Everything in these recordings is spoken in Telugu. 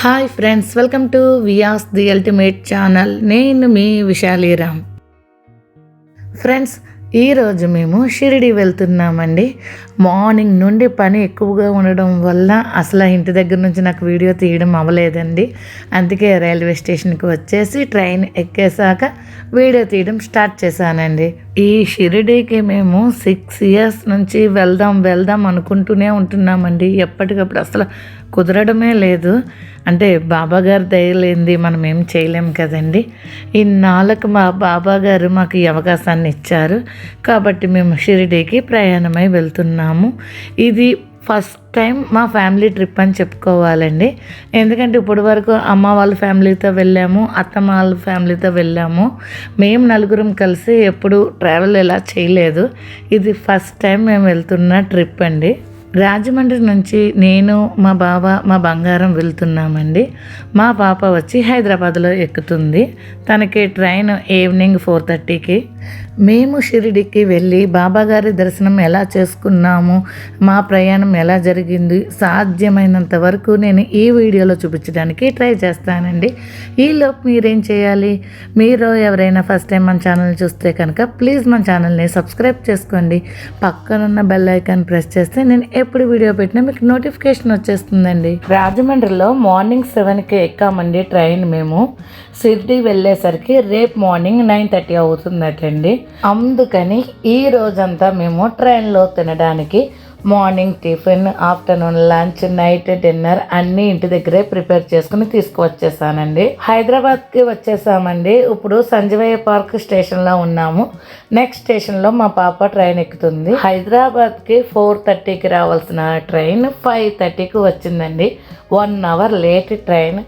Hi friends welcome to Vyas the ultimate channel నేను మీ విశాలీరామ్ ఫ్రెండ్స్ ఈరోజు మేము షిరిడి వెళ్తున్నామండి. మార్నింగ్ నుండి పని ఎక్కువగా ఉండడం వల్ల అసలు ఇంటి దగ్గర నుంచి నాకు వీడియో తీయడం అవ్వలేదండి. అందుకే రైల్వే స్టేషన్కి వచ్చేసి ట్రైన్ ఎక్కేసాక వీడియో తీయడం స్టార్ట్ చేశానండి. ఈ షిరిడీకి మేము సిక్స్ ఇయర్స్ నుంచి వెళ్దాం వెళ్దాం అనుకుంటూనే ఉంటున్నామండి. ఎప్పటికప్పుడు అసలు కుదరడమే లేదు. అంటే బాబాగారు దయలేంది మనం ఏం చేయలేం కదండి. ఇన్నాళ్ళకు మా బాబా గారు మాకు ఈ అవకాశాన్ని ఇచ్చారు. కాబట్టి మేము షిరిడీకి ప్రయాణమై వెళ్తున్నాము. ఇది ఫస్ట్ టైం మా ఫ్యామిలీ ట్రిప్ అని చెప్పుకోవాలండి. ఎందుకంటే ఇప్పటి వరకు అమ్మ వాళ్ళ ఫ్యామిలీతో వెళ్ళాము అత్తమ్మ వాళ్ళ ఫ్యామిలీతో వెళ్ళాము. మేము నలుగురం కలిసి ఎప్పుడు ట్రావెల్ ఎలా చేయలేదు. ఇది ఫస్ట్ టైం మేము వెళ్తున్న ట్రిప్ అండి. రాజమండ్రి నుంచి నేను మా బావ మా బంగారం వెళ్తున్నామండి. మా పాప వచ్చి హైదరాబాద్లో ఎక్కుతుంది. తనకి ట్రైన్ ఈవినింగ్ ఫోర్ థర్టీకి. మేము షిరిడికి వెళ్ళి బాబాగారి దర్శనం ఎలా చేసుకున్నాము మా ప్రయాణం ఎలా జరిగింది సాధ్యమైనంత వరకు నేను ఈ వీడియోలో చూపించడానికి ట్రై చేస్తానండి. ఈలోపు మీరేం చేయాలి? మీరు ఎవరైనా ఫస్ట్ టైం మన ఛానల్ చూస్తే కనుక ప్లీజ్ మన ఛానల్ని సబ్స్క్రైబ్ చేసుకోండి. పక్కనున్న బెల్ ఐకాన్ ప్రెస్ చేస్తే నేను ఎప్పుడు వీడియో పెట్టినా మీకు నోటిఫికేషన్ వచ్చేస్తుందండి. రాజమండ్రిలో మార్నింగ్ సెవెన్కి ఎక్కామండి ట్రైన్ మేము. సిద్ధి వెళ్ళేసరికి రేపు మార్నింగ్ నైన్ థర్టీ అవుతుందటండి. అందుకని ఈ రోజంతా మేము ట్రైన్లో తినడానికి morning tiffin afternoon lunch night dinner అన్నీ ఇంటి దగ్గరే ప్రిపేర్ చేసుకుని తీసుకువచ్చేసానండి. హైదరాబాద్కి వచ్చేసామండి. ఇప్పుడు సంజీవయ్య పార్క్ స్టేషన్లో ఉన్నాము. నెక్స్ట్ స్టేషన్లో మా పాప ట్రైన్ ఎక్కుతుంది. హైదరాబాద్కి ఫోర్ థర్టీకి రావాల్సిన ట్రైన్ ఫైవ్ థర్టీకి వచ్చిందండి. One hour late train.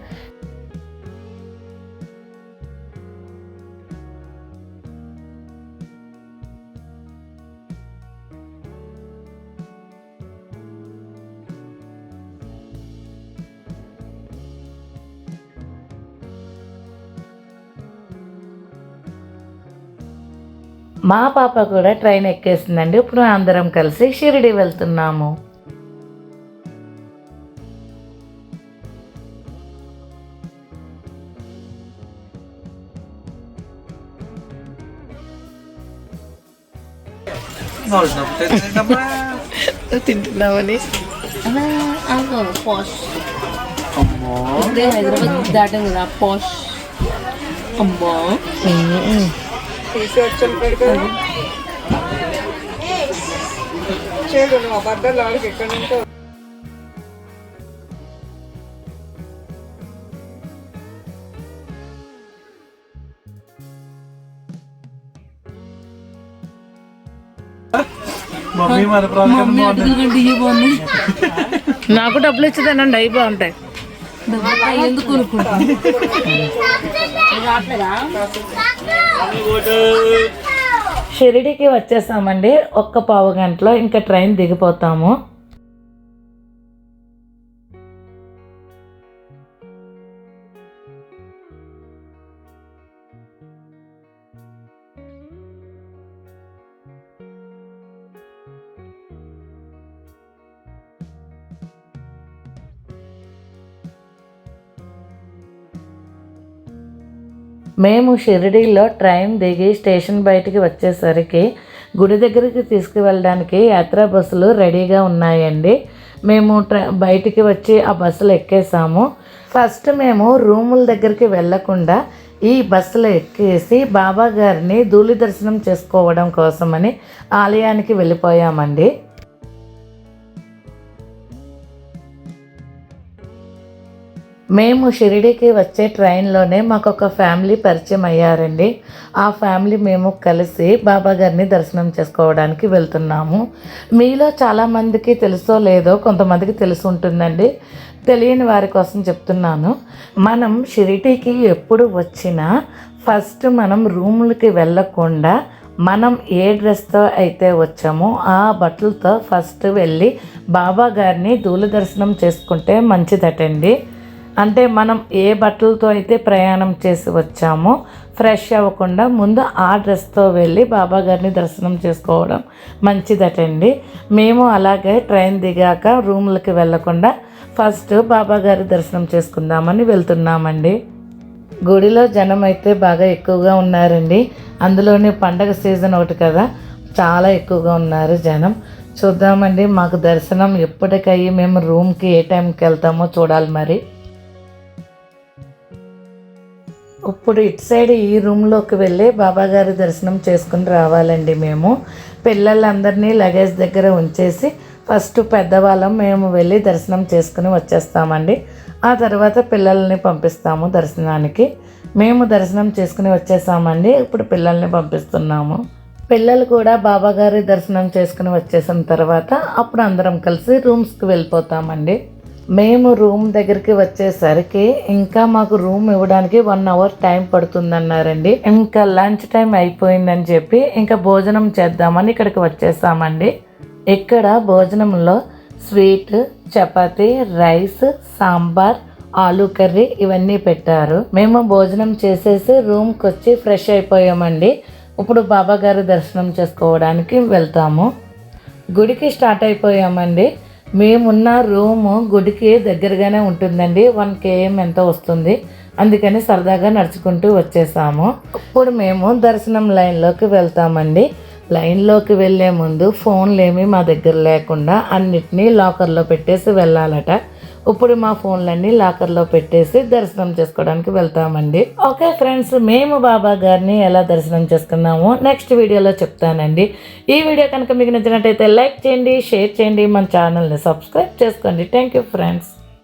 మా పాప కూడా ట్రైన్ ఎక్కేసిందండి. ఇప్పుడు అందరం కలిసి షిరిడి వెళ్తున్నాము. తింటున్నామని. పాష్. హైదరాబాద్ దాటాం కదా పాష్. అమ్మా. చెడు నువ్వు అబద్ధాలు ఆడికి ఎక్కడి నుంచో నాకు డబ్బులు ఇచ్చేదానండి అవి బాగుంటాయి. ఎందుకు కొనుక్కుంటా షిరిడికి వచ్చేసామండి. ఒక్క పావు గంటలో ఇంకా ట్రైన్ దిగిపోతాము. మేము షిరిడీలో ట్రైన్ దిగి స్టేషన్ బయటికి వచ్చేసరికి గుడి దగ్గరికి తీసుకువెళ్ళడానికి యాత్రా బస్సులు రెడీగా ఉన్నాయండి. మేము ట్ర బయటికి వచ్చి ఆ బస్సులు ఎక్కేసాము. ఫస్ట్ మేము రూముల దగ్గరికి వెళ్ళకుండా ఈ బస్సులో ఎక్కేసి బాబా గారిని ధూళి దర్శనం చేసుకోవడం కోసమని ఆలయానికి వెళ్ళిపోయామండి. మేము షిరిడీకి వచ్చే ట్రైన్లోనే మాకు ఒక ఫ్యామిలీ పరిచయం అయ్యారండి. ఆ ఫ్యామిలీ మేము కలిసి బాబా గారిని దర్శనం చేసుకోవడానికి వెళ్తున్నాము. మీలో చాలామందికి తెలుసో లేదో కొంతమందికి తెలిసి ఉంటుందండి. తెలియని వారి కోసం చెప్తున్నాను. మనం షిరిడీకి ఎప్పుడు వచ్చినా ఫస్ట్ మనం రూములకి వెళ్ళకుండా మనం ఏ డ్రెస్తో అయితే వచ్చామో ఆ బట్టలతో ఫస్ట్ వెళ్ళి బాబా గారిని ధూళ దర్శనం చేసుకుంటే మంచిదటండి. అంటే మనం ఏ బట్టలతో అయితే ప్రయాణం చేసి వచ్చామో ఫ్రెష్ అవ్వకుండా ముందు ఆ డ్రెస్తో వెళ్ళి బాబాగారిని దర్శనం చేసుకోవడం మంచిదటండి. మేము అలాగే ట్రైన్ దిగాక రూమ్లకి వెళ్ళకుండా ఫస్ట్ బాబాగారి దర్శనం చేసుకుందామని వెళ్తున్నామండి. గుడిలో జనం అయితే బాగా ఎక్కువగా ఉన్నారండి. అందులోనే పండగ సీజన్ ఒకటి కదా చాలా ఎక్కువగా ఉన్నారు జనం. చూద్దామండి మాకు దర్శనం ఎప్పటికయ్యి మేము రూమ్కి ఏ టైంకి వెళ్తామో చూడాలి మరి. ఇప్పుడు ఇటు సైడ్ ఈ రూమ్లోకి వెళ్ళి బాబాగారి దర్శనం చేసుకుని రావాలండి మేము. పిల్లలందరినీ లగేజ్ దగ్గర ఉంచేసి ఫస్ట్ పెద్దవాళ్ళం మేము వెళ్ళి దర్శనం చేసుకుని వచ్చేస్తామండి. ఆ తర్వాత పిల్లల్ని పంపిస్తాము దర్శనానికి. మేము దర్శనం చేసుకుని వచ్చేసామండి. ఇప్పుడు పిల్లల్ని పంపిస్తున్నాము. పిల్లలు కూడా బాబాగారి దర్శనం చేసుకుని వచ్చేసిన తర్వాత అప్పుడు అందరం కలిసి రూమ్స్కి వెళ్ళిపోతామండి. మేము రూమ్ దగ్గరికి వచ్చేసరికి ఇంకా మాకు రూమ్ ఇవ్వడానికి వన్ అవర్ టైం పడుతుందన్నారండి. ఇంకా లంచ్ టైం అయిపోయిందని చెప్పి ఇంకా భోజనం చేద్దామని ఇక్కడికి వచ్చేసామండి. ఇక్కడ భోజనంలో స్వీట్ చపాతి రైస్ సాంబార్ ఆలు కర్రీ ఇవన్నీ పెట్టారు. మేము భోజనం చేసేసి రూమ్కి వచ్చి ఫ్రెష్ అయిపోయామండి. ఇప్పుడు బాబా గారి దర్శనం చేసుకోవడానికి వెళ్తాము. గుడికి స్టార్ట్ అయిపోయామండి. మేమున్న రూము గుడికి దగ్గరగానే ఉంటుందండి. వన్ కేఎం ఎంత వస్తుంది. అందుకని సరదాగా నడుచుకుంటూ వచ్చేసాము. ఇప్పుడు మేము దర్శనం లైన్లోకి వెళ్తామండి. లైన్లోకి వెళ్ళే ముందు ఫోన్లు ఏమీ మా దగ్గర లేకుండా అన్నిటినీ లాకర్లో పెట్టేసి వెళ్ళాలట. ఇప్పుడు మా ఫోన్లన్నీ లాకర్లో పెట్టేసి దర్శనం చేసుకోవడానికి వెళ్తామండి. ఓకే ఫ్రెండ్స్ మేము బాబా గారిని ఎలా దర్శనం చేసుకున్నాము నెక్స్ట్ వీడియోలో చెప్తానండి. ఈ వీడియో కనుక మీకు నచ్చినట్టయితే లైక్ చేయండి షేర్ చేయండి మన ఛానల్ని సబ్స్క్రైబ్ చేసుకోండి. Thank you friends.